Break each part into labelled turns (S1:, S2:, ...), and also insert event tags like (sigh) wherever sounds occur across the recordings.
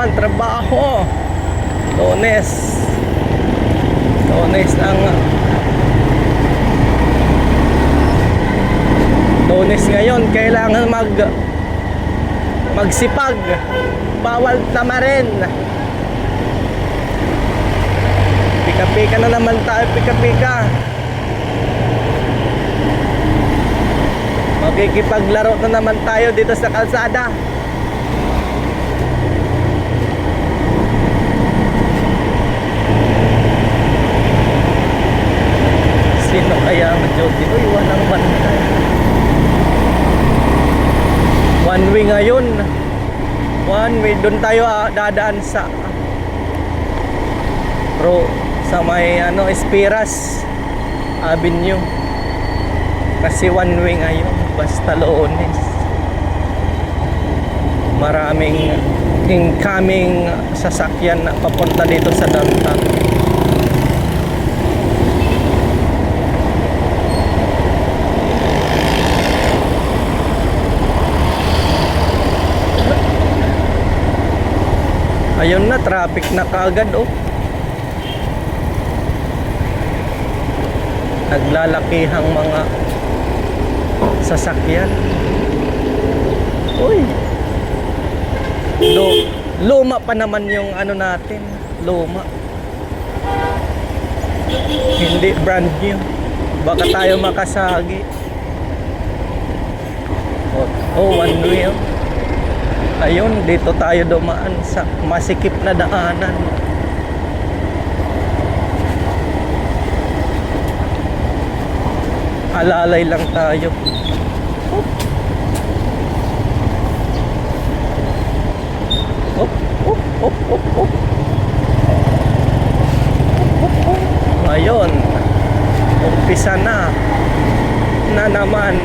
S1: naman trabaho. Lunes Lunes ang Lunes ngayon kailangan mag magsipag. Bawal tamarin. Pika-pika na naman tayo pika-pika. Makikipaglaro na naman tayo dito sa kalsada. Sino kaya duty? Uy, walang bantay. One way ngayon. One way. Doon tayo ah, dadaan sa Pro sa may ano Espiras Avenue. Kasi one way ngayon. Basta Loones. Maraming incoming sasakyan na papunta dito sa downtown. Ayun na, traffic na kaagad oh. Naglalakihang mga sasakyan. Uy. Lu luma pa naman yung ano natin. Luma. Hindi brand new. Baka tayo makasagi. Oh, oh one way. Oh. Ayun, dito tayo dumaan sa masikip na daanan. Alalay lang tayo. Op, op, op, op, op. Ayun. Umpisa na. Na naman.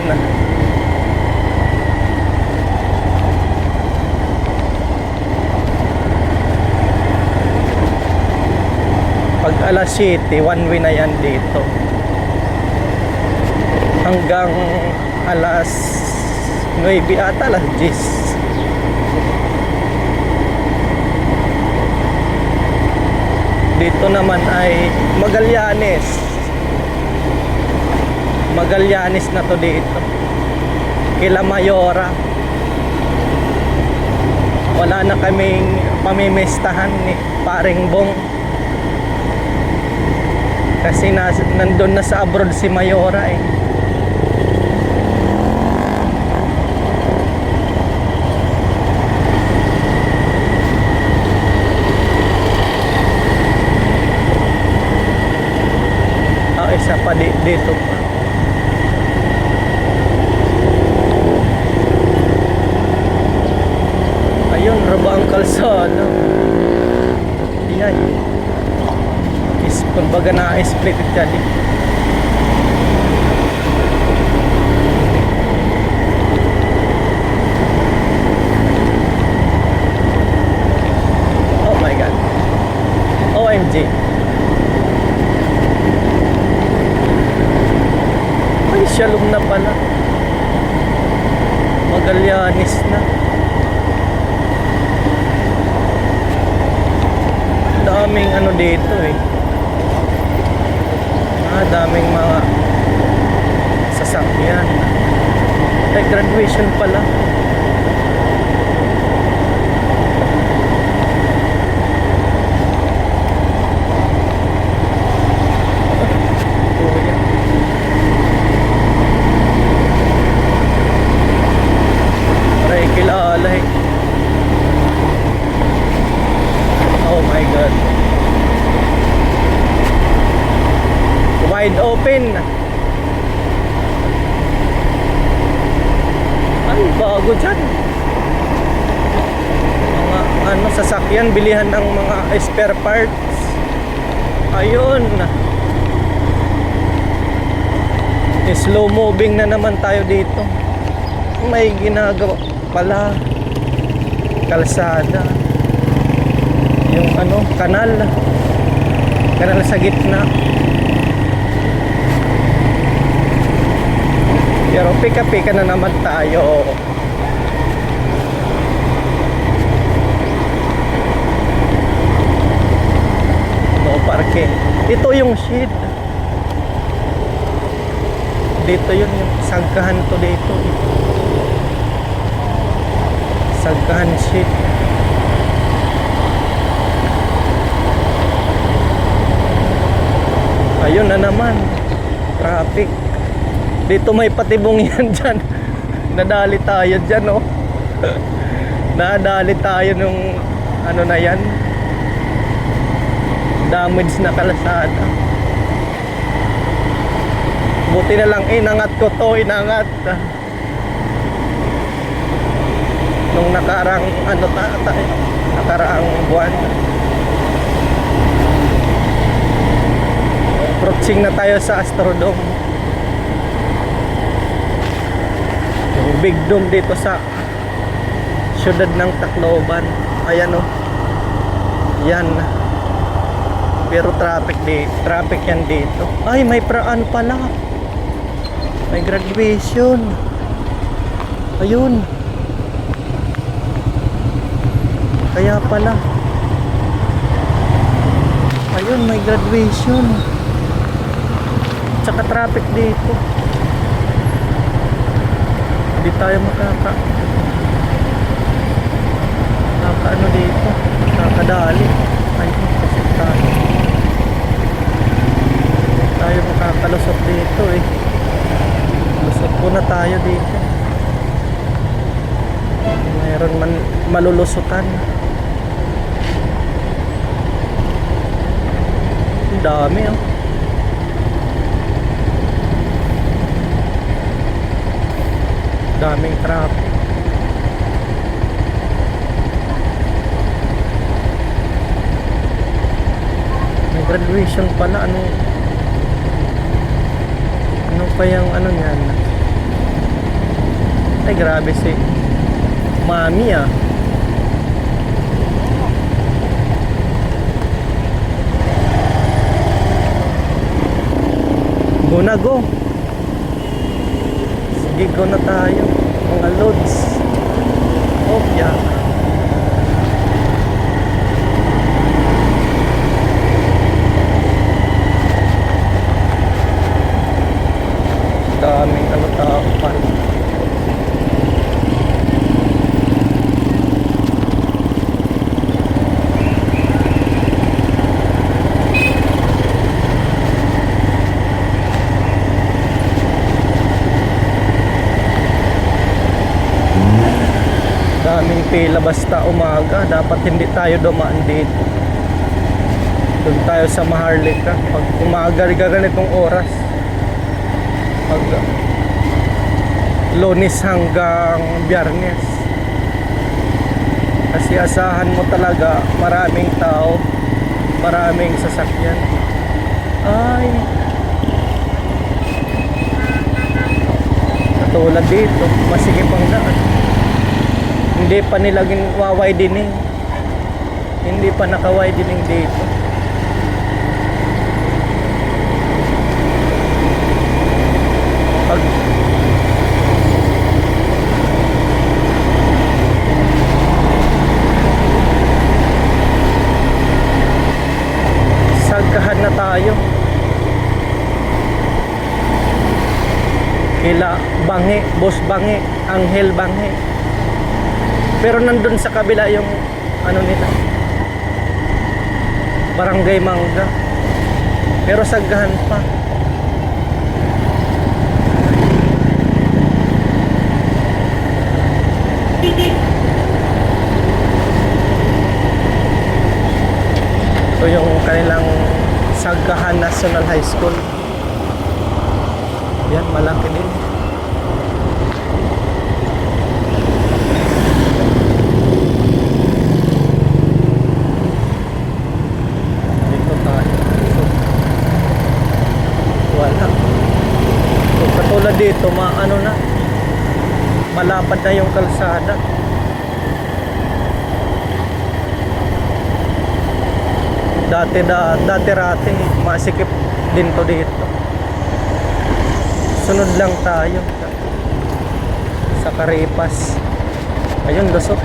S1: Alas 7, one way na yan dito. Hanggang alas 9 ata, alas 10. Dito naman ay Magallanes. Magallanes na to dito. Kila Mayora. Wala na kaming pamimistahan ni paring bong kasi nas, nandun na sa abroad si Mayora eh. Ah, isa pa di, dito pa. Ayun, raba ang kalsada. Yan. Is, kumbaga dyan. Oh my God. OMG. Ay, shalom na pala. Magallanes na. daming ano dito eh. Ah, daming mga sasakyan. Ay, graduation pala. Kuya. Aray, kilalay. Oh my God. Wide open. Ay, bago dyan. Mga ano, sasakyan, bilihan ng mga spare parts. Ayun. Slow moving na naman tayo dito. May ginagawa pala. Kalsada yung ano, kanal. Kanal sa gitna. Pero pika-pika na naman tayo. Parking. Ito yung shade. Dito yun, yung sagkahan to dito. Sagkahan shit. Ayun na naman. Traffic. Dito may patibong (laughs) yan dyan. Nadali tayo dyan, oh. (laughs) Nadali tayo nung ano na yan. Damage na kalasada. Buti na lang inangat ko to, inangat. Nung nakarang ano ta, ta nakaraang buwan. Approaching na tayo sa Astrodome. Yung big dome dito sa syudad ng Tacloban. Ayan o. Yan. Pero traffic di, traffic yan dito. Ay, may praan pala. May graduation. Ayun. Kaya pala. Ayun, may graduation. Tsaka traffic dito. Hindi tayo makaka Nakaka ano dito. Nakakadali. Ay, kasi tayo. Tayo makakalusot dito eh. Lusot muna tayo dito. Mayroon man malulusutan. Ang dami oh. daming traffic may graduation pala ano ano pa yung ano niyan ay grabe si mami ah go na go Sige, go na tayo. Mga loads. Oh, yeah. Daming ano tao pa. daming pila basta umaga. Dapat hindi tayo dumaan dito. Doon tayo sa Maharlika. Pag umaga ka ganitong oras. Pag lunis hanggang biyernes. Kasi asahan mo talaga maraming tao maraming sasakyan. Ay. Katulad dito masigip ang daan hindi pa nila ginawa widening hindi pa naka widening dito. Pag sagkahan na tayo. Kila Bangi, Boss Bangi, Anghel Bangi pero nandun sa kabila yung ano nila. Barangay Mangga. Pero saggahan pa. Ito yung kanilang Saggahan National High School. Yan, malaki din. Dito tayo. Wala. So, katulad dito, maano na. Malapad na yung kalsada. Dati da, dati rati, masikip din to dito. Sunod lang tayo sa Karipas. Ayun, lusot.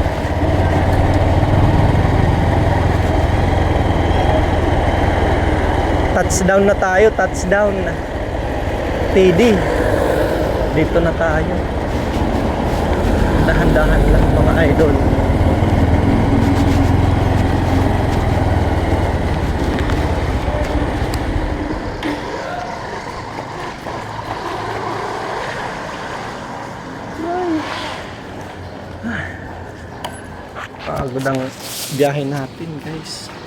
S1: Touchdown na tayo, touchdown. TD. Dito na tayo. Dahan-dahan lang mga idol. Pagod ang biyahe natin guys.